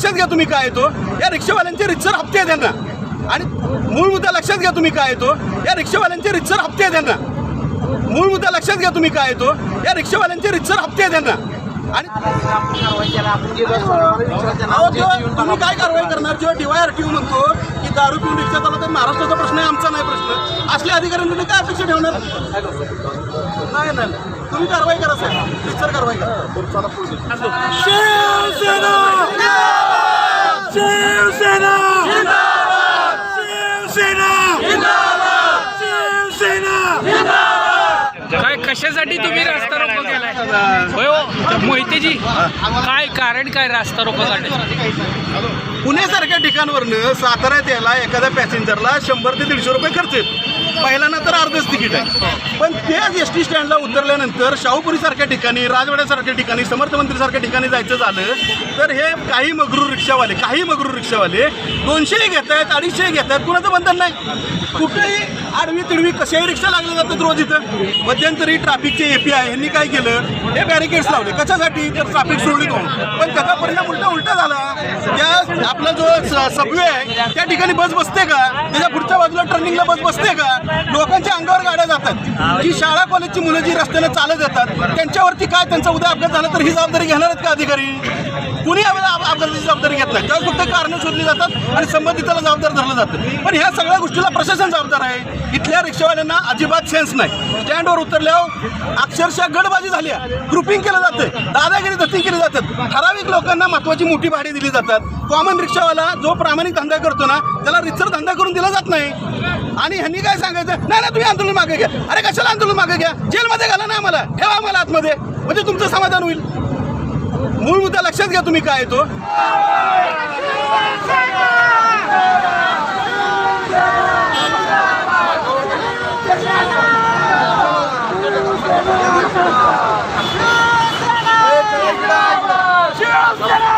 लक्षात घ्या तुम्ही काय येतो. या रिक्षावाल्यांचे रितसर हप्ते आहे त्यांना आणि मूळ मुद्दा लक्षात घ्या तुम्ही काय येतो. या रिक्षावाल्यांचे रितसर हप्ते आहे त्यांना मूळ मुद्दा लक्षात घ्या तुम्ही काय येतो. या रिक्षावाल्यांचे रितसर हप्ते आहे त्यांना आणि तुम्ही काय कारवाई करणार जेव्हा डीवाय आर म्हणतो की दारू पिऊन रिक्षा चालवत तर महाराष्ट्राचा प्रश्न आहे आमचा नाही प्रश्न. असल्या अधिकाऱ्यांनी तुम्ही काय अपेक्षा ठेवणार? नाही नाही. तुम्ही कारवाई करा साहेब. रितसर कारवाई करा. कशासाठी तुम्ही रास्ता रोको केलाय? होय हो, मोहितेजी काय कारण काय रास्ता रोको काढण्याचं पुण्यासारख्या ठिकाणवरनं साताऱ्यात यायला एखाद्या पॅसेंजरला शंभर ते दीडशे रुपये खर्च येतो. पहिल्यांदा तर अर्धच तिकीट आहे. पण तेच एस टी स्टँडला उतरल्यानंतर शाहूपुरीसारख्या ठिकाणी राजवाड्यासारख्या ठिकाणी समर्थ मंदिरसारख्या ठिकाणी जायचं झालं तर हे काही मगरूर रिक्षावाले काही मगरूर रिक्षावाले दोनशेही घेत आहेत अडीचशेही घेत आहेत कुणाचं बंधन नाही. कुठेही आडवी तिडवी कशाही रिक्षा लागल्या जातात रोज इथं. मध्यंतरी ट्रॅफिकचे ए पी आय यांनी काय केलं? हे बॅरिकेड्स लावले. कशासाठी? तर ट्रॅफिक सुरळीत होऊन. पण त्याचा परिणाम उलटा उलटा झाला. त्या आपला जो सबवे आहे त्या ठिकाणी बस बसते का? त्याच्या पुढच्या बाजूला टर्निंगला बस बसते का? लोकांच्या अंगावर गाड्या जातात. जी शाळा कॉलेजची मुलं जी रस्त्याने चालत येतात त्यांच्यावरती काय त्यांचा उद्या अपघात झाला तर ही जबाबदारी घेणार आहेत का अधिकारी? कुणी अप- अप- अपघाताची जबाबदारी घेत नाही. त्यावेळेस फक्त कारणं शोधली जातात आणि संबंधिताला जबाबदार धरलं जातं. पण ह्या सगळ्या गोष्टीला प्रशासन जबाबदार आहे. इथल्या रिक्षावाल्यांना अजिबात सेन्स नाही. स्टँडवर उतरल्यावर अक्षरशः गडबाजी झाली ग्रुपिंग केलं जातं. दादागिरी दत्ती केली जातात. ठराविक लोकांना महत्वाची मोठी भाडी दिली जातात. कॉमन रिक्षावाला जो प्रामाणिक धंदा करतो ना त्याला रितसर धंदा करून दिला जात नाही. आणि ह्यांनी काय मागायचं नाही नाही तुम्ही आंदोलन मागे घ्या. अरे कशाला आंदोलन मागे घ्या? जेलमध्ये घाला ना आम्हाला. ठेवा आम्हाला आतमध्ये. म्हणजे तुमचं समाधान होईल. मूळ मुद्दा लक्षात घ्या तुम्ही काय येतो शिवसेना!